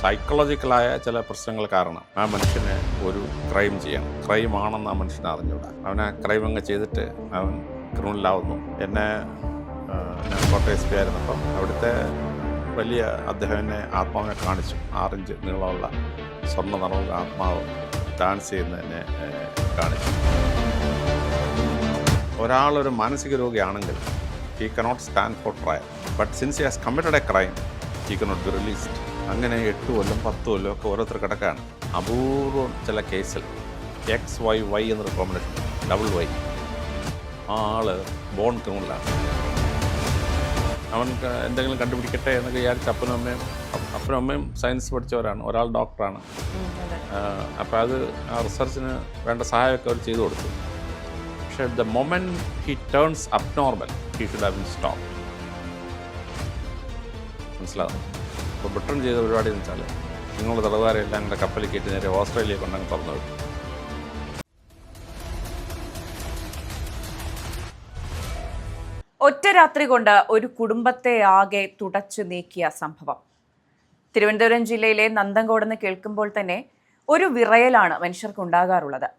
സൈക്കോളജിക്കലായ ചില പ്രശ്നങ്ങൾ കാരണം ആ മനുഷ്യനെ ഒരു ക്രൈം ചെയ്യണം. ക്രൈം ആണെന്ന് ആ മനുഷ്യനെ അറിഞ്ഞൂടാ അവനെ ക്രൈം അങ്ങ് ചെയ്തിട്ട് അവൻ ക്രിമിനലാവുന്നു. എന്നെ ഞാൻ കോട്ടയം എസ് പി ആയിരുന്നപ്പം അവിടുത്തെ വലിയ അദ്ദേഹം എന്നെ ആത്മാവിനെ കാണിച്ചു. ആറിഞ്ച് നീളമുള്ള സ്വർണ നിറവും ആത്മാവ് ഡാൻസ് ചെയ്യുന്നതിനെ കാണിച്ചു. ഒരാളൊരു മാനസിക രോഗിയാണെങ്കിൽ he cannot stand for trial but since he has committed a crime he cannot be released അങ്ങനെ എട്ട് കൊല്ലം പത്ത് കൊല്ലം ഒക്കെ ഓരോരുത്തർ കിടക്കാണ്. അപൂർവം ചില കേസിൽ എക്സ് വൈ വൈ എന്നൊരു കോമ്പിനേഷൻ ഡബിൾ വൈ ആ ആൾ ബോൺ ക്രിമിനലാണ് അവൻ എന്തെങ്കിലും കണ്ടുപിടിക്കട്ടെ എന്നൊക്കെ വിചാരിച്ച അപ്പനും അമ്മയും അപ്പനും അമ്മയും സയൻസ് പഠിച്ചവരാണ്. ഒരാൾ ഡോക്ടറാണ് അപ്പോൾ അത് ആ റിസർച്ചിന് വേണ്ട സഹായമൊക്കെ അവർ ചെയ്തു കൊടുത്തു. പക്ഷേ the moment he turns up normal he should have been stop മനസ്സിലാവും അപ്പോൾ ബ്രിട്ടൻ ചെയ്ത പരിപാടി എന്ന് വെച്ചാൽ നിങ്ങൾ തടവുകാരെ എല്ലാം കൂടെ കപ്പലിൽ കയറ്റി നേരെ ഓസ്ട്രേലിയ കൊണ്ടങ്ങ് തുറന്നു വിട്ടു. ഒറ്റ രാത്രി കൊണ്ട് ഒരു കുടുംബത്തെ ആകെ തുടച്ചു നീക്കിയ സംഭവം. തിരുവനന്തപുരം ജില്ലയിലെ നന്ദങ്കോടെന്ന് കേൾക്കുമ്പോൾ തന്നെ ഒരു വിറയലാണ് മനുഷ്യർക്ക് ഉണ്ടാകാറുള്ളത്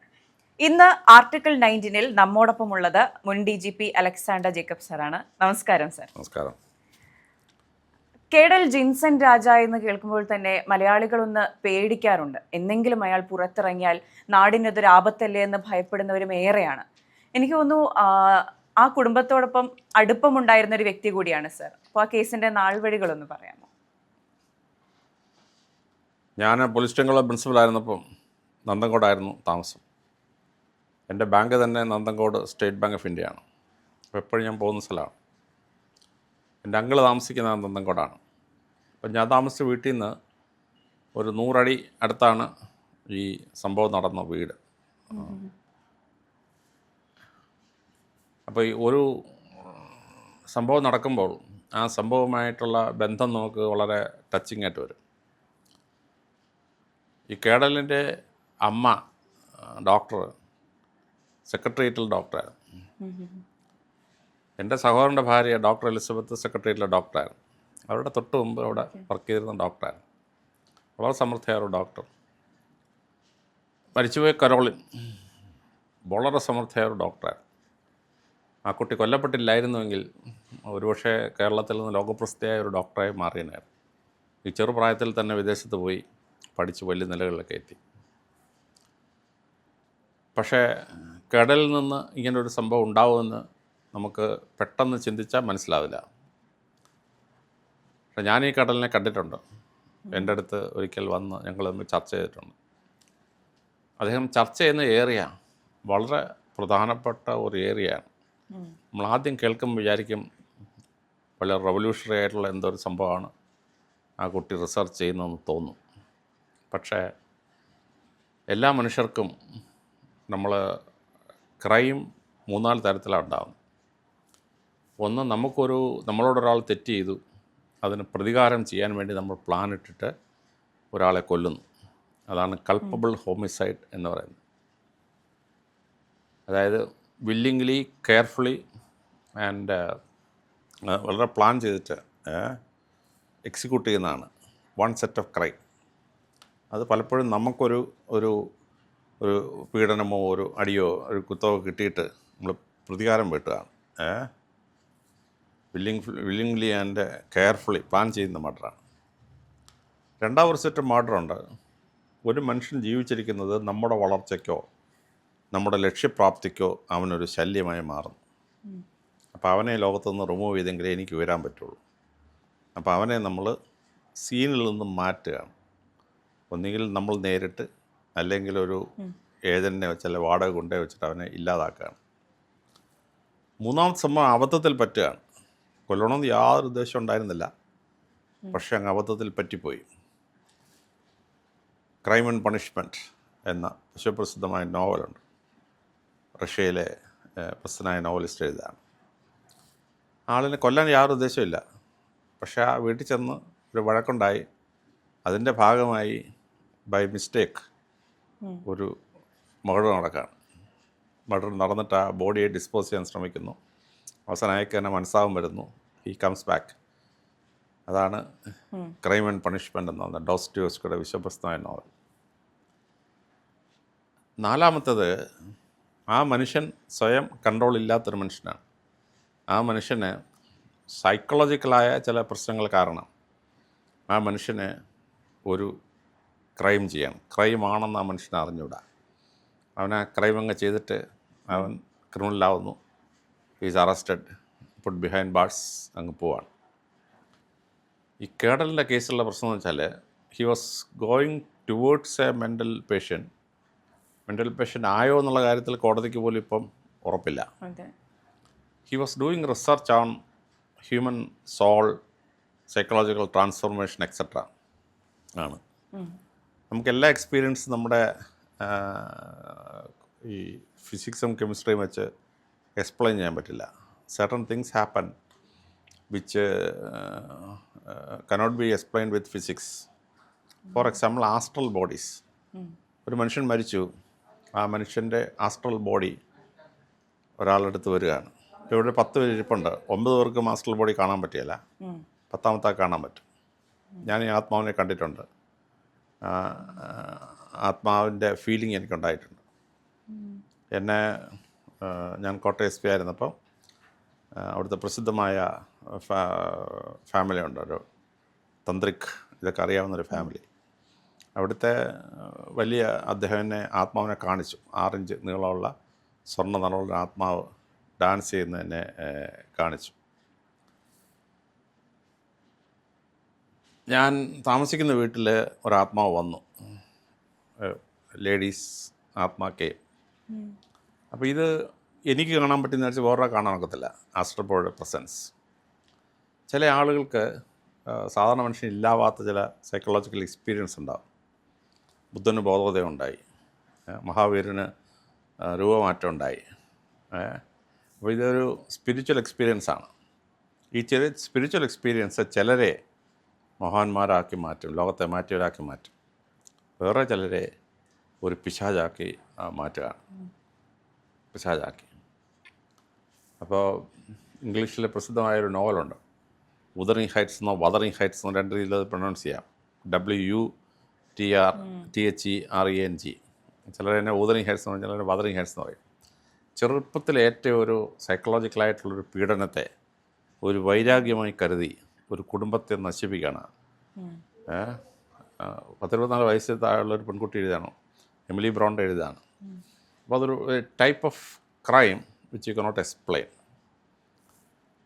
ഇന്ന് ആർട്ടിക്കിൾ നയന്റീനിൽ നമ്മോടൊപ്പമുള്ളത് മുൻ D G P Alexander Jacob സാറാണ്. നമസ്കാരം സാർ. നമസ്കാരം. കേഡൽ ജിൻസൺ രാജ എന്ന് കേൾക്കുമ്പോൾ തന്നെ മലയാളികളൊന്ന് പേടിക്കാറുണ്ട്. എന്തെങ്കിലും അയാൾ പുറത്തിറങ്ങിയാൽ നാടിനതൊരു ആപത്തല്ലേ എന്ന് ഭയപ്പെടുന്നവരും ഏറെയാണ്. എനിക്ക് തോന്നുന്നു ആ, കുടുംബത്തോടൊപ്പം അടുപ്പമുണ്ടായിരുന്ന ഒരു വ്യക്തി കൂടിയാണ് സർ. അപ്പോൾ ആ കേസിന്റെ നാൾവഴികളൊന്ന് പറയാമോ? ഞാൻ പോലീസ് സ്റ്റേഷനുള്ള പ്രിൻസിപ്പലായിരുന്നപ്പം നന്ദൻകോടായിരുന്നു താമസം. എന്റെ ബാങ്ക് തന്നെ നന്ദൻകോട് സ്റ്റേറ്റ് ബാങ്ക് ഓഫ് ഇന്ത്യയാണ്. അപ്പോൾ എപ്പോഴും ഞാൻ പോകുന്ന സ്ഥലമാണ്. എന്റെ താമസിക്കുന്ന നന്ദൻകോടാണ്. അപ്പം ഞാൻ താമസിച്ച വീട്ടിൽ നിന്ന് ഒരു നൂറടി അടുത്താണ് ഈ സംഭവം നടന്ന വീട്. അപ്പോൾ ഈ ഒരു സംഭവം നടക്കുമ്പോൾ ആ സംഭവമായിട്ടുള്ള ബന്ധം നമുക്ക് വളരെ ടച്ചിങ് ആയിട്ട് വരും. ഈ കേടലിന്റെ അമ്മ ഡോക്ടർ സെക്രട്ടേറിയറ്റിൽ ഡോക്ടറായിരുന്നു എന്റെ സഹോദരന്റെ ഭാര്യ ഡോക്ടർ എലിസബത്ത് സെക്രട്ടേറിയറ്റിലെ ഡോക്ടറായിരുന്നു. അവരുടെ തൊട്ട് മുമ്പ് അവിടെ വർക്ക് ചെയ്തിരുന്ന ഡോക്ടറായിരുന്നു. വളരെ സമർത്ഥയായ ഒരു ഡോക്ടർ. മരിച്ചുപോയ കരോളിൻ വളരെ സമർത്ഥയായ ഒരു ഡോക്ടറായിരുന്നു. ആ കുട്ടി കൊല്ലപ്പെട്ടില്ലായിരുന്നുവെങ്കിൽ ഒരുപക്ഷേ കേരളത്തിൽ നിന്ന് ലോകപ്രസിദ്ധിയായ ഒരു ഡോക്ടറായി മാറിയനായിരുന്നു ഈ ചെറുപ്രായത്തിൽ തന്നെ വിദേശത്ത് പോയി പഠിച്ച് വലിയ നിലകളിലൊക്കെ എത്തി പക്ഷേ കടലിൽ നിന്ന് ഇങ്ങനൊരു സംഭവം ഉണ്ടാവുമെന്ന് നമുക്ക് പെട്ടെന്ന് ചിന്തിച്ചാൽ മനസ്സിലാവില്ല. പക്ഷെ ഞാൻ ഈ കടലിനെ കണ്ടിട്ടുണ്ട്. എന്റെ അടുത്ത് ഒരിക്കൽ വന്ന് ഞങ്ങൾ ചർച്ച ചെയ്തിട്ടുണ്ട്. അദ്ദേഹം ചർച്ച ചെയ്യുന്ന ഏരിയ വളരെ പ്രധാനപ്പെട്ട ഒരു ഏരിയയാണ് നമ്മൾ ആദ്യം കേൾക്കുമ്പോൾ വിചാരിക്കും വളരെ റവല്യൂഷണറി ആയിട്ടുള്ള എന്തോ ഒരു സംഭവമാണ് ആ കുട്ടി റിസർച്ച് ചെയ്യുന്നതെന്ന് തോന്നും. പക്ഷേ എല്ലാ മനുഷ്യർക്കും നമ്മൾ ക്രൈം മൂന്നാൽ തരത്തിലാണ് ഉണ്ടാകുന്നത് ഒന്ന് നമുക്കൊരു നമ്മളോടൊരാൾ തെറ്റ് ചെയ്തു അതിന് പ്രതികാരം ചെയ്യാൻ വേണ്ടി നമ്മൾ പ്ലാൻ ഇട്ടിട്ട് ഒരാളെ കൊല്ലുന്നു. അതാണ് കൾപ്പബിൾ ഹോമിസൈഡ് എന്ന് പറയുന്നത്. അതായത് വില്ലിംഗ്ലി കെയർഫുള്ളി ആൻഡ് വളരെ പ്ലാൻ ചെയ്തിട്ട് എക്സിക്യൂട്ട് ചെയ്യുന്നതാണ്. വൺ സെറ്റ് ഓഫ് ക്രൈം അത് പലപ്പോഴും നമുക്കൊരു ഒരു ഒരു പീഡനമോ ഒരു അടിയോ ഒരു കുത്തോ കിട്ടിയിട്ട് നമ്മൾ പ്രതികാരം വെട്ടുകയാണ്. ഏ? Willing willingly and carefully plan ചെയ്യുന്ന മർഡറാണ് ഒരു സെറ്റ് മർഡറുണ്ട് ഒരു മനുഷ്യൻ ജീവിച്ചിരിക്കുന്നത് നമ്മുടെ വളർച്ചയ്ക്കോ നമ്മുടെ ലക്ഷ്യപ്രാപ്തിക്കോ അവനൊരു ശല്യമായി മാറുന്നു. അപ്പോൾ അവനെ ലോകത്തുനിന്ന് റിമൂവ് ചെയ്തെങ്കിലേ എനിക്ക് ഉയരാൻ പറ്റുള്ളൂ. അപ്പോൾ അവനെ നമ്മൾ സീനിൽ നിന്ന് മാറ്റുകയാണ്. ഒന്നുകിൽ നമ്മൾ നേരിട്ട് അല്ലെങ്കിൽ ഒരു ഏജന്റിനെ വെച്ച് അല്ലെങ്കിൽ വാടക കൊണ്ടേ വെച്ചിട്ട് അവനെ ഇല്ലാതാക്കുകയാണ്. മൂന്നാമത്തെ സംഭവം അബദ്ധത്തിൽ പറ്റുകയാണ്. കൊല്ലണമെന്ന് യാതൊരു ഉദ്ദേശം ഉണ്ടായിരുന്നില്ല. പക്ഷേ അങ്ങ് അബദ്ധത്തിൽ പറ്റിപ്പോയി. ക്രൈം ആൻഡ് പണിഷ്മെന്റ് എന്ന വിശ്വപ്രസിദ്ധമായ നോവലുണ്ട്. റഷ്യയിലെ പ്രസിദ്ധനായ നോവലിസ്റ്റ് എഴുതാണ് ആളിനെ കൊല്ലാൻ യാതൊരു ഉദ്ദേശമില്ല പക്ഷേ ആ വീട്ടിൽ ചെന്ന് ഒരു വഴക്കുണ്ടായി. അതിന്റെ ഭാഗമായി ബൈ മിസ്റ്റേക്ക് ഒരു മർഡർ നടക്കുകയാണ്. മർഡർ നടന്നിട്ട് ആ ബോഡിയെ ഡിസ്പോസ് ചെയ്യാൻ ശ്രമിക്കുന്നു. അവസാനം അയക്ക് തന്നെ മനസ്സാവും വരുന്നു. ഈ കംസ് ബാക്ക് അതാണ് ക്രൈം ആൻഡ് പണിഷ്മെന്റ് എന്ന് പറഞ്ഞ ഡോസ്റ്റോസ്കിയുടെ വിശ്വപ്രസ്തമായ നോവൽ നാലാമത്തത് ആ മനുഷ്യൻ സ്വയം കൺട്രോൾ ഇല്ലാത്തൊരു മനുഷ്യനാണ്. ആ മനുഷ്യന് സൈക്കോളജിക്കലായ ചില പ്രശ്നങ്ങൾ കാരണം ആ മനുഷ്യന് ഒരു ക്രൈം ചെയ്യണം. ക്രൈം ആണെന്ന് ആ മനുഷ്യനെ അറിഞ്ഞുകൂടാ. അവൻ ആ ക്രൈം അങ്ങ് ചെയ്തിട്ട് അവൻ ക്രിമിനലാവുന്നു is arrested put behind bars അങ്ങ് പോവാണ്. ഈ കേടലിന്റെ കേസിലുള്ള പ്രശ്നം എന്ന് വെച്ചാൽ he was going towards a mental patient mental patient ആയോ എന്നുള്ള കാര്യത്തിൽ കോടതിക്ക് പോലും ഇപ്പം ഉറപ്പില്ല. He was doing research on human soul psychological transformation etcetera ആണ്. നമുക്ക് എല്ലാ എക്സ്പീരിയൻസും നമ്മുടെ ഈ ഫിസിക്സും കെമിസ്ട്രിയും വെച്ച് എക്സ്പ്ലെയിൻ ചെയ്യാൻ പറ്റില്ല. Certain things happen which cannot be explain with physics for example astral bodies ഒരു മനുഷ്യൻ മരിച്ചു. ആ മനുഷ്യന്റെ ആസ്ട്രൽ ബോഡി ഒരാളെടുത്ത് വരികയാണ്. ഇപ്പോൾ ഇവിടെ പത്ത് പേര് ഇരിപ്പുണ്ട്. ഒമ്പത് പേർക്കും ആസ്ട്രൽ ബോഡി കാണാൻ പറ്റിയല്ല. പത്താമത്തെ കാണാൻ പറ്റും. ഞാൻ ഈ ആത്മാവിനെ കണ്ടിട്ടുണ്ട്. ആത്മാവിന്റെ ഫീലിംഗ് എനിക്കുണ്ടായിട്ടുണ്ട്. എന്നെ ഞാൻ കോട്ടയം എസ് പി ആയിരുന്നപ്പോൾ അവിടുത്തെ പ്രസിദ്ധമായ ഫാ ഫാമിലി ഉണ്ട്. ഒരു തന്ത്രിക് ഇതൊക്കെ അറിയാവുന്നൊരു ഫാമിലി അവിടുത്തെ വലിയ അദ്ദേഹത്തിനെ ആത്മാവിനെ കാണിച്ചു. ആറിഞ്ച് നീളമുള്ള സ്വർണ നിറമുള്ള ആത്മാവ് ഡാൻസ് ചെയ്യുന്നതിനെ കാണിച്ചു. ഞാൻ താമസിക്കുന്ന വീട്ടിൽ ഒരാത്മാവ് വന്നു. ലേഡീസ് ആത്മാക്കേ അപ്പോൾ ഇത് എനിക്ക് കാണാൻ പറ്റുന്ന വെച്ചാൽ വേറെ കാണാൻ ഒക്കത്തില്ല. ആസ്ട്രപ്പോയുടെ പ്രസൻസ് ചില ആളുകൾക്ക് സാധാരണ മനുഷ്യൻ ഇല്ലാവാത്ത ചില സൈക്കോളജിക്കൽ എക്സ്പീരിയൻസ് ഉണ്ടാവും. ബുദ്ധന് ബോധോദയം ഉണ്ടായി. മഹാവീരന് രൂപമാറ്റം ഉണ്ടായി. അപ്പോൾ ഇതൊരു സ്പിരിച്വൽ എക്സ്പീരിയൻസ് ആണ്. ഈ ചെറിയ സ്പിരിച്വൽ എക്സ്പീരിയൻസ് ചിലരെ മഹാന്മാരാക്കി മാറ്റും ലോകത്തെ മാറ്റിയവരാക്കി മാറ്റും. വേറെ ചിലരെ ഒരു പിശാചാക്കി മാറ്റുകയാണ്. പിശാചാക്കി. അപ്പോൾ ഇംഗ്ലീഷിലെ പ്രസിദ്ധമായ ഒരു നോവലുണ്ട്. ഉദറിങ് ഹൈറ്റ്സ് എന്നോ വദറിങ് ഹൈറ്റ്സ് എന്നോ രണ്ട് രീതിയിൽ അത് പ്രൊണൗൺസ് ചെയ്യാം. W U T R T H E R E N G ചിലർ തന്നെ ഊദറിങ് ഹൈറ്റ്സ് എന്ന് പറയും ചിലർ വദറിങ് ഹൈറ്റ്സ് എന്ന് പറയും. ചെറുപ്പത്തിൽ ഏറ്റവും ഒരു സൈക്കോളജിക്കലായിട്ടുള്ളൊരു പീഡനത്തെ ഒരു വൈരാഗ്യമായി കരുതി ഒരു കുടുംബത്തെ നശിപ്പിക്കുകയാണ്. പത്തിരുപത്തിനാല് വയസ്സിൽ താഴെയുള്ള ഒരു പെൺകുട്ടി എഴുതാണ് എമിലി ബ്രോണ്ട് എഴുതാണ് അപ്പോൾ അതൊരു type of crime which you cannot explain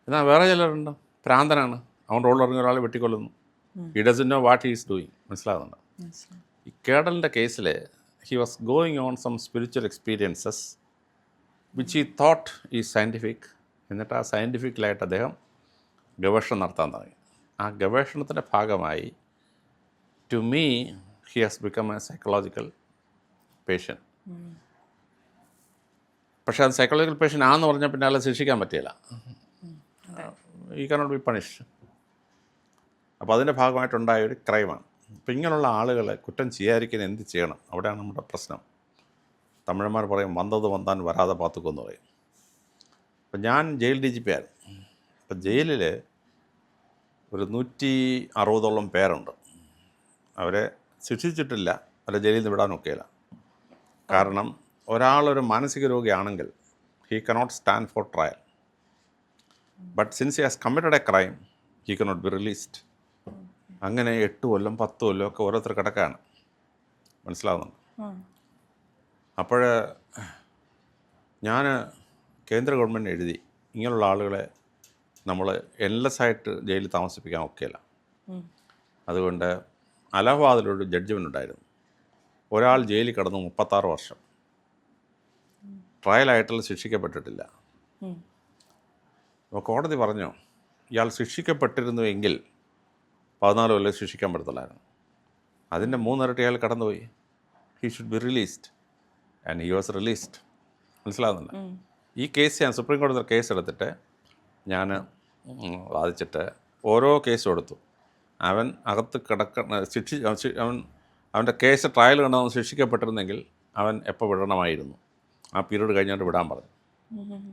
എന്നാൽ വേറെ ചിലരുണ്ട്? ഭ്രാന്തനാണ്. അവൻ റോളിറങ്ങിയ ഒരാളെ വെട്ടിക്കൊള്ളുന്നു he doesn't know what he's doing മനസ്സിലാകുന്നുണ്ട് ഈ കേടലിന്റെ കേസിൽ he was going on some spiritual experiences which he thought he scientific എന്നിട്ട് ആ സയന്റിഫിക്കലായിട്ട് അദ്ദേഹം ഗവേഷണം നടത്താൻ തുടങ്ങി. ആ ഗവേഷണത്തിന്റെ ഭാഗമായി to me he has become a psychological patient പക്ഷേ അത് സൈക്കോളജിക്കൽ പേഷ്യൻ ആണെന്ന് പറഞ്ഞാൽ പിന്നെ ആളെ ശിക്ഷിക്കാൻ പറ്റിയില്ല. ഈ കനോട്ട് ബി പണിഷ് അപ്പോൾ അതിന്റെ ഭാഗമായിട്ടുണ്ടായ ഒരു ക്രൈമാണ്. അപ്പോൾ ഇങ്ങനെയുള്ള ആളുകൾ കുറ്റം ചെയ്യാതിരിക്കാൻ എന്ത് ചെയ്യണം? അവിടെയാണ് നമ്മുടെ പ്രശ്നം. തമിഴന്മാർ പറയും വന്നത് വന്താൻ വരാതെ പാത്തുക്കൊന്ന് പറയും. അപ്പം ഞാൻ ജയിൽ ഡി ജി പി ആയിരുന്നു. അപ്പം ജയിലിൽ ഒരു നൂറ്റി അറുപതോളം പേരുണ്ട്. അവരെ ശിക്ഷിച്ചിട്ടില്ല. അവരെ ജയിലിൽ നിന്ന് വിടാനൊക്കെയില്ല. കാരണം ഒരാളൊരു മാനസിക രോഗിയാണെങ്കിൽ he cannot stand for trial but since he has committed a crime he cannot be released അങ്ങനെ എട്ട് കൊല്ലം പത്ത് കൊല്ലം ഒക്കെ ഓരോരുത്തർ കിടക്കാണ് മനസ്സിലാവുന്നുണ്ട്? അപ്പോൾ ഞാൻ കേന്ദ്ര ഗവൺമെന്റ് എഴുതി ഇങ്ങനെയുള്ള ആളുകളെ നമ്മൾ എൻലെസ് ആയിട്ട് ജയിലിൽ താമസിപ്പിക്കാൻ ഒക്കെയല്ല. അതുകൊണ്ട് അലഹബാദിലൊരു ജഡ്ജ്മെന്റ് ഉണ്ടായിരുന്നു. ഒരാൾ ജയിലിൽ കിടന്നു മുപ്പത്താറ് വർഷം. ട്രയലായിട്ടുള്ള ശിക്ഷിക്കപ്പെട്ടിട്ടില്ല. അപ്പോൾ കോടതി പറഞ്ഞു ഇയാൾ ശിക്ഷിക്കപ്പെട്ടിരുന്നുവെങ്കിൽ പതിനാല് കൊല്ലം ശിക്ഷിക്കാൻ പറ്റത്തില്ലായിരുന്നു. അതിന്റെ മൂന്നിരട്ടി അയാൾ കടന്നുപോയി. He should be released and he was released മനസ്സിലാകുന്നില്ല ഈ കേസ് ഞാൻ സുപ്രീം കോടതി കേസ് എടുത്തിട്ട് ഞാൻ വാദിച്ചിട്ട് ഓരോ കേസും എടുത്തു. അവൻ അകത്ത് കിടക്ക ശിക്ഷി അവൻ അവന്റെ കേസ് ട്രയൽ കണ്ടവൻ ശിക്ഷിക്കപ്പെട്ടിരുന്നെങ്കിൽ അവൻ എപ്പോൾ വിടണമായിരുന്നു. ആ പീരീഡ് കഴിഞ്ഞുകൊണ്ട് വിടാൻ പറഞ്ഞു.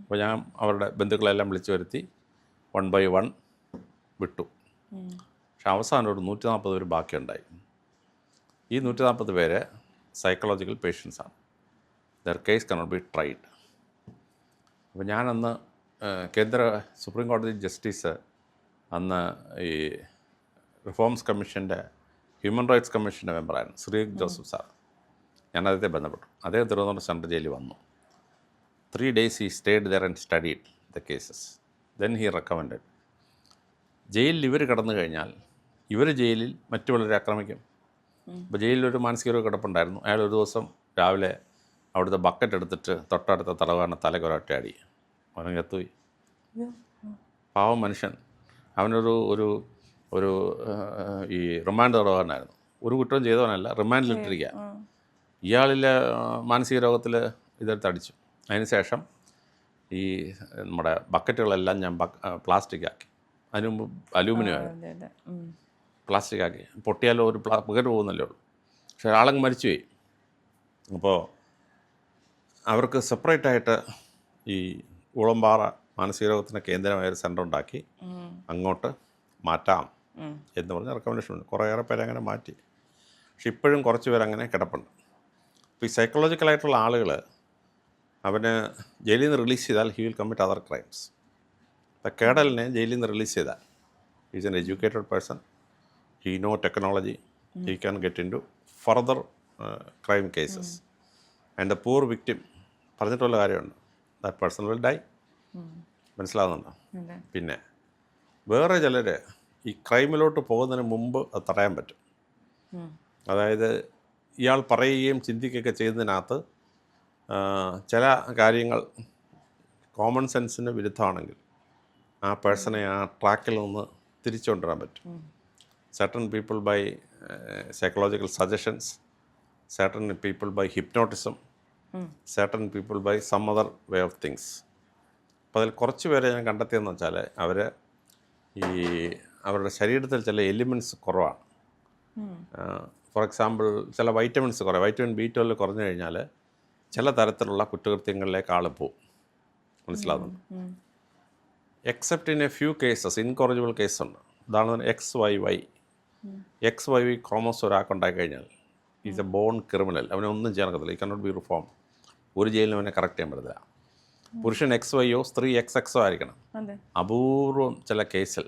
അപ്പോൾ ഞാൻ അവരുടെ ബന്ധുക്കളെല്ലാം വിളിച്ചു വരുത്തി വൺ ബൈ വൺ വിട്ടു. പക്ഷെ അവസാനം ഒരു നൂറ്റി നാൽപ്പത് പേര് ബാക്കിയുണ്ടായി. ഈ നൂറ്റി നാൽപ്പത് പേര് psychological പേഷ്യൻസാണ് their case cannot be tried അപ്പോൾ ഞാനന്ന് കേന്ദ്ര സുപ്രീം കോടതി ജസ്റ്റിസ് അന്ന് ഈ റിഫോംസ് കമ്മീഷന്റെ ഹ്യൂമൻ റൈറ്റ്സ് കമ്മീഷന്റെ മെമ്പറായിരുന്നു ശ്രീ ജോസഫ് സാർ. ഞാൻ അദ്ദേഹത്തെ ബന്ധപ്പെട്ടു. അദ്ദേഹം തിരുവനന്തപുരം സെൻട്രൽ ജയിലിൽ വന്നു. Three days he stayed there and studied the cases then he recommended ജയിലിൽ ഇവർ കടന്നു കഴിഞ്ഞാൽ ഇവർ ജയിലിൽ മറ്റു പലരെ ആക്രമിക്കും. അപ്പോൾ ജയിലിൽ ഒരു മാനസിക കിടപ്പുണ്ടായിരുന്നു. അയാൾ ഒരു ദിവസം രാവിലെ അവിടുത്തെ ബക്കറ്റ് എടുത്തിട്ട് തൊട്ടടുത്ത തടവാണ് തലകൊരൊറ്റ അടി. അവൻ കത്തുപോയി. പാവം മനുഷ്യൻ. അവനൊരു ഒരു ഒരു ഈ റിമാൻഡ് തടവാനായിരുന്നു ഒരു കുറ്റവും ചെയ്തവനല്ല റിമാൻഡിലിട്ടിരിക്കുക. ഇയാളിലെ മാനസിക രോഗത്തിൽ ഇതെടുത്ത് അടിച്ചു. അതിനുശേഷം ഈ നമ്മുടെ ബക്കറ്റുകളെല്ലാം ഞാൻ പ്ലാസ്റ്റിക് ആക്കി അതിന് മുമ്പ് അലൂമിനിയം ആയിരുന്നു. പ്ലാസ്റ്റിക് ആക്കി പൊട്ടിയാലോ ഒരു പ്ലാ ബക്കറ്റ് പോകുന്നല്ലേ ഉള്ളൂ. പക്ഷെ ആളങ്ങ് മരിച്ചുപോയി അപ്പോൾ അവർക്ക് സെപ്പറേറ്റ് ആയിട്ട് ഈ ഉളമ്പാറ മാനസിക രോഗത്തിന്റെ കേന്ദ്രമായ ഒരു സെന്റർ ഉണ്ടാക്കി അങ്ങോട്ട് മാറ്റാം എന്ന് പറഞ്ഞ റെക്കമെൻഡേഷൻ ഉണ്ട്. കുറേയേറെ പേരെ അങ്ങനെ മാറ്റി. പക്ഷെ ഇപ്പോഴും കുറച്ച് പേരങ്ങനെ കിടപ്പുണ്ട്. അപ്പോൾ ഈ സൈക്കോളജിക്കലായിട്ടുള്ള ആളുകൾ അവന് ജയിലിൽ നിന്ന് റിലീസ് ചെയ്താൽ he will commit other crimes ഇപ്പം കേടലിനെ ജയിലിൽ നിന്ന് റിലീസ് ചെയ്താൽ. Is an educated person he know technology he can get into further crime cases and the poor victim പറഞ്ഞിട്ടുള്ള കാര്യമുണ്ട്. ദാറ്റ് പേഴ്സൺ വിൽ ഡൈ മനസ്സിലാകുന്നുണ്ടോ പിന്നെ വേറെ ചിലർ ഈ ക്രൈമിലോട്ട് പോകുന്നതിന് മുമ്പ് അത് തടയാൻ പറ്റും. അതായത് ഇയാൾ പറയുകയും ചിന്തിക്കുകയൊക്കെ ചെയ്യുന്നതിനകത്ത് ചില കാര്യങ്ങൾ കോമൺ സെൻസിന് വിരുദ്ധമാണെങ്കിൽ ആ പേഴ്സണെ ആ ട്രാക്കിൽ നിന്ന് തിരിച്ചുകൊണ്ടുവരാൻ പറ്റും. Certain people by psychological suggestions certain people by hypnotism certain people by some other way of things അപ്പോൾ അതിൽ കുറച്ച് പേരെ ഞാൻ കണ്ടെത്തിയെന്ന് വെച്ചാൽ അവർ ഈ അവരുടെ ശരീരത്തിൽ ചില എലിമെന്റ്സ് കുറവാണ്. ഫോർ എക്സാമ്പിൾ ചില വൈറ്റമിൻസ് കുറേ വൈറ്റമിൻ ബി ട്വൽവ് കുറഞ്ഞു കഴിഞ്ഞാൽ ചില തരത്തിലുള്ള കുറ്റകൃത്യങ്ങളിലേക്ക് ആൾ പോവും. മനസ്സിലാവുന്നുണ്ട്? Except in a few cases incorrigible case ഉണ്ട്. ഉദാഹരണത്തിന് X Y Y X Y Y commerce ഒരാൾക്കുണ്ടായി കഴിഞ്ഞാൽ ഈസ് എ ബോൺ ക്രിമിനൽ അവനെ ഒന്നും ചെയ്യാൻ ഒക്കത്തില്ല. ഈ കനോട്ട് ബി റിഫോം ഒരു ജയിലിനും അവനെ കറക്റ്റ് ചെയ്യാൻ പറ്റത്തില്ല. പുരുഷൻ എക്സ് വൈയോ സ്ത്രീ എക്സ് എക്സോ ആയിരിക്കണം. അപൂർവം ചില കേസിൽ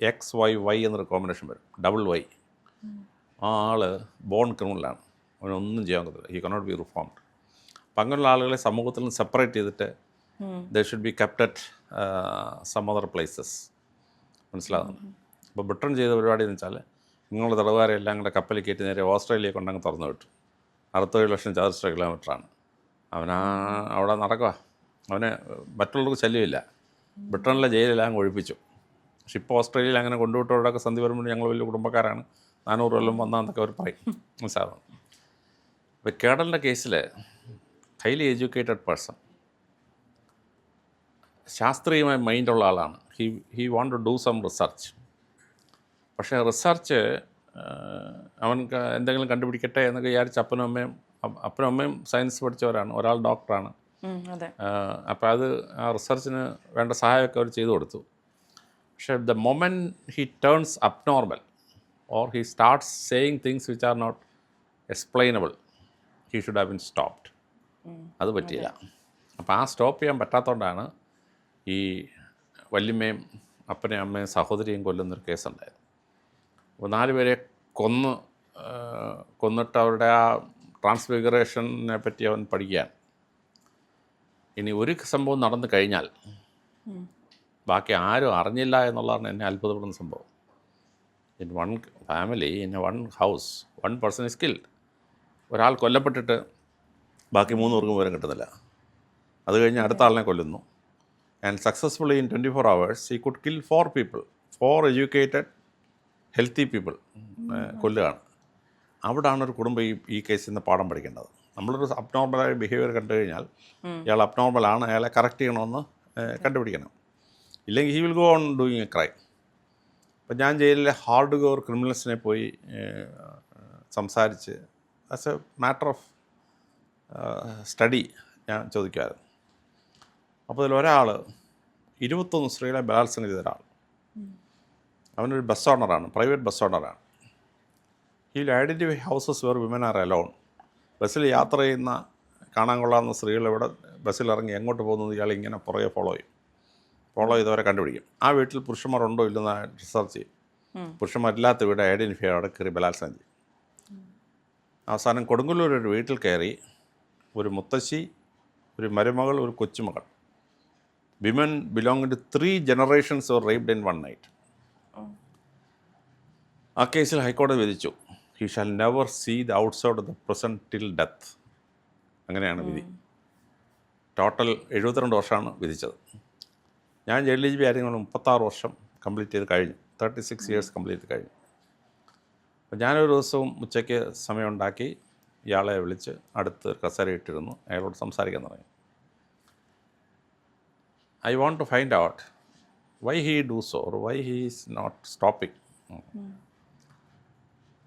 എക്സ് വൈ വൈ എന്നൊരു കോമ്പിനേഷൻ വരും. ഡബിൾ വൈ ആ ആൾ ബോൺ ക്രിമിനലാണ് അവനൊന്നും ചെയ്യാൻ പറ്റത്തില്ല ഹി കനോട്ട് ബി റിഫോംഡ് അങ്ങനെയുള്ള ആളുകളെ സമൂഹത്തിൽ നിന്ന് സെപ്പറേറ്റ് ചെയ്തിട്ട് they should be kept at some other places മനസ്സിലാകുന്നു അപ്പോൾ ബ്രിട്ടൻ ചെയ്ത പരിപാടി എന്ന് വെച്ചാൽ നിങ്ങളുടെ തടവുകാരെ എല്ലാം കൂടെ കപ്പലിൽ കയറ്റി നേരെ ഓസ്ട്രേലിയ കൊണ്ടങ്ങ് തുറന്നു വിട്ടു. അറുപത്തേഴ് ലക്ഷം ചതുരശ്ര കിലോമീറ്ററാണ് അവനാ അവിടെ നടക്കുക അവന് മറ്റുള്ളവർക്ക് ശല്യമില്ല. ബ്രിട്ടനിലെ ജയിലെല്ലാം ഒഴിപ്പിച്ചു. പക്ഷെ ഇപ്പോൾ ഓസ്ട്രേലിയയിൽ അങ്ങനെ കൊണ്ടുവിട്ടവരോടൊക്കെ സന്ധി വരുമ്പോൾ ഞങ്ങൾ വലിയ കുടുംബക്കാരാണ്. നാനൂറ് കൊല്ലം വന്നാന്നൊക്കെ അവർ പറയും. മനസ്സിലാവും ഇപ്പോൾ കേടലിന്റെ കേസിൽ ഹൈലി എഡ്യൂക്കേറ്റഡ് പേഴ്സൺ ശാസ്ത്രീയമായ മൈൻഡുള്ള ആളാണ്. He he want to do some research പക്ഷേ റിസർച്ച് അവൻ എന്തെങ്കിലും കണ്ടുപിടിക്കട്ടെ എന്നൊക്കെ വിചാരിച്ച് അപ്പനും അമ്മയും അപ്പ- അപ്പനും അമ്മയും സയൻസ് പഠിച്ചവരാണ്. ഒരാൾ ഡോക്ടറാണ് അപ്പോൾ അത്. ആ റിസർച്ചിന് വേണ്ട സഹായമൊക്കെ അവർ ചെയ്തു കൊടുത്തു. പക്ഷേ the moment he turns up normal or he starts saying things which are not explainable he should have been stopped അത് പറ്റിയില്ല. അപ്പോൾ ആ സ്റ്റോപ്പ് ചെയ്യാൻ പറ്റാത്തതുകൊണ്ടാണ് ഈ വല്യമ്മയും അപ്പനെയും അമ്മയും സഹോദരിയും കൊല്ലുന്നൊരു കേസുണ്ടായത്. അപ്പോൾ നാല് പേരെ കൊന്ന് കൊന്നിട്ട് അവരുടെ ആ ട്രാൻസ്ഫിഗറേഷനെ പറ്റി അവൻ പഠിക്കുകയാണ് ഇനി ഒരു സംഭവം നടന്നു കഴിഞ്ഞാൽ ബാക്കി ആരും അറിഞ്ഞില്ല എന്നുള്ളതാണ് എന്നെ അത്ഭുതപ്പെടുന്ന സംഭവം. In one family in one house one person is killed ഒരാൾ കൊല്ലപ്പെട്ടിട്ട് ബാക്കി മൂന്ന് പേർക്കും വിവരം കിട്ടുന്നില്ല. അത് കഴിഞ്ഞ് അടുത്ത ആളിനെ കൊല്ലുന്നു. And successfully in twenty four hours he could kill four people four educated healthy people കൊല്ലുകയാണ്. അവിടാണ് ഒരു കുടുംബം ഈ ഈ കേസിൽ നിന്ന് പാഠം പഠിക്കേണ്ടത്. നമ്മളൊരു അബ്നോർമലായ ബിഹേവിയർ കണ്ടു കഴിഞ്ഞാൽ ഇയാൾ അബ്നോർമലാണ് അയാളെ കറക്റ്റ് ചെയ്യണമെന്ന് കണ്ടുപിടിക്കണം. ഇല്ലെങ്കിൽ he will go on doing a crime അപ്പം ഞാൻ ജയിലിലെ ഹാർഡ് ഗോർ ക്രിമിനൽസിനെ പോയി സംസാരിച്ച് as a matter of study ഞാൻ ചോദിക്കുമായിരുന്നു അപ്പോൾ അതിൽ ഒരാൾ ഇരുപത്തൊന്ന് സ്ത്രീകളെ ബലാത്സംഗം ചെയ്ത ഒരാൾ. അവനൊരു ബസ് ഓണറാണ് പ്രൈവറ്റ് ബസ് ഓണറാണ് he identify houses where women are alone ബസ്സിൽ യാത്ര ചെയ്യുന്ന കാണാൻ കൊള്ളാവുന്ന സ്ത്രീകൾ ഇവിടെ ബസ്സിൽ ഇറങ്ങി എങ്ങോട്ട് പോകുന്നത് ഇയാൾ ഇങ്ങനെ പുറകെ ഫോളോ ചെയ്യും. ഫോളോ ചെയ്തവരെ കണ്ടുപിടിക്കും. ആ വീട്ടിൽ പുരുഷന്മാരുണ്ടോ ഇല്ലെന്ന് റിസർച്ച് ചെയ്യും. പുരുഷന്മാരില്ലാത്ത വീട് ഐഡന്റിഫൈ അവിടെ കയറി ബലാത്സംഗം ചെയ്യും. അവസാനം കൊടുങ്ങല്ലൂർ ഒരു വീട്ടിൽ കയറി ഒരു മുത്തശ്ശി ഒരു മരുമകൾ ഒരു കൊച്ചുമകൾ. Women belong to three generations or raped in one night ആ കേസിൽ ഹൈക്കോടതി വിധിച്ചു. He shall never see the outside of the present till death അങ്ങനെയാണ് വിധി. ടോട്ടൽ എഴുപത്തിരണ്ട് വർഷമാണ് വിധിച്ചത്. ഞാൻ ജയിൽ ജി ബി ആയിരുന്നു മുപ്പത്താറ് വർഷം കംപ്ലീറ്റ് ചെയ്ത് കഴിഞ്ഞു. തേർട്ടി സിക്സ് ഇയേഴ്സ് കംപ്ലീറ്റ് ചെയ്ത് കഴിഞ്ഞു. അപ്പോൾ ഞാനൊരു ദിവസവും ഉച്ചയ്ക്ക് സമയമുണ്ടാക്കി ഇയാളെ വിളിച്ച് അടുത്ത് കസേര ഇട്ടിരുന്നു. അയാളോട് സംസാരിക്കാൻ തുടങ്ങി. I want to find out why he do so or why he is not stopping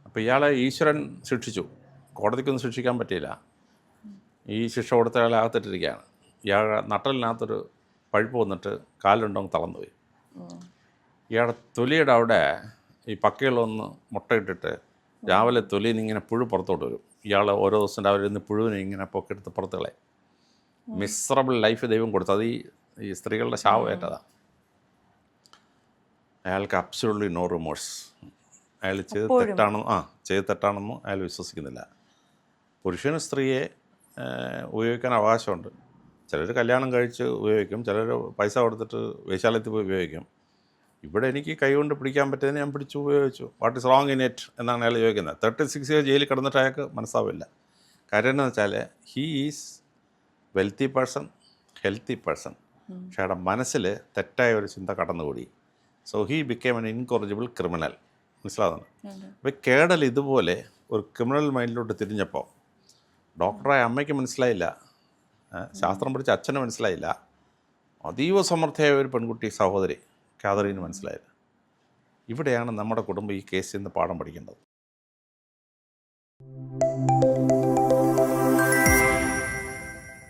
അപ്പോൾ ഇയാളെ ഈശ്വരൻ ശിക്ഷിച്ചു. കോടതിക്കൊന്നും ശിക്ഷിക്കാൻ പറ്റിയില്ല. ഈ ശിക്ഷ കൊടുത്ത അയാളെ അകത്തിട്ടിരിക്കുകയാണ്. ഇയാളുടെ നട്ടലിനകത്തൊരു പഴുപ്പ് വന്നിട്ട് കാലുണ്ടോ തളർന്നുപോയി. ഇയാളുടെ തൊലിയുടെ അവിടെ ഈ പക്കയിലൊന്ന് മുട്ടയിട്ടിട്ട് രാവിലെ തൊലിയിൽ ഇങ്ങനെ പുഴു പുറത്തോട്ട് വരും. ഇയാൾ ഓരോ ദിവസം രാവിലെ ഇരുന്ന് പുഴുവിനെ ഇങ്ങനെ പൊക്കെടുത്ത് പുറത്ത് കളയും. മിസറബിൾ ലൈഫ് ദൈവം കൊടുത്തു. അത് ഈ സ്ത്രീകളുടെ ശാപം ഏറ്റതാണ് അയാൾക്ക് അബ്സുള്ളി നോ റിമോഴ്സ് അയാൾ ചെയ്ത് തെറ്റാണെന്ന് ആ ചെയ്ത് തെറ്റാണെന്നും അയാൾ വിശ്വസിക്കുന്നില്ല. പുരുഷന് സ്ത്രീയെ ഉപയോഗിക്കാൻ അവകാശമുണ്ട്. ചിലർ കല്യാണം കഴിച്ച് ഉപയോഗിക്കും ചിലർ പൈസ കൊടുത്തിട്ട് വേശാലയത്തിൽ പോയി ഉപയോഗിക്കും. ഇവിടെ എനിക്ക് കൈകൊണ്ട് പിടിക്കാൻ പറ്റുന്നതിന് ഞാൻ പിടിച്ചു ഉപയോഗിച്ചു. What is wrong in it എന്നാണ് അയാൾ ചോദിക്കുന്നത്. തേർട്ടി സിക്സ് ഇയർ ജയിലിൽ കിടന്നിട്ട് അയാൾക്ക് മനസ്സാവില്ല. കാര്യം എന്ന് വെച്ചാൽ he is wealthy person healthy person പക്ഷെ അയാളുടെ മനസ്സിൽ തെറ്റായ ഒരു ചിന്ത കടന്നുകൂടി. So he became an incorrigible criminal മനസ്സിലാകുന്നു അപ്പോൾ കേടൽ ഇതുപോലെ ഒരു ക്രിമിനൽ മൈൻഡിലോട്ട് തിരിഞ്ഞപ്പോൾ ഡോക്ടറായ അമ്മയ്ക്ക് മനസ്സിലായില്ല. ശാസ്ത്രം പഠിച്ച അച്ഛന് മനസ്സിലായില്ല. അതീവ സമർത്ഥയായ ഒരു പെൺകുട്ടി സഹോദരി. കാതറീന് മനസ്സിലായത്. ഇവിടെയാണ് നമ്മുടെ കുടുംബം ഈ കേസിൽ നിന്ന് പാഠം പഠിക്കേണ്ടത്.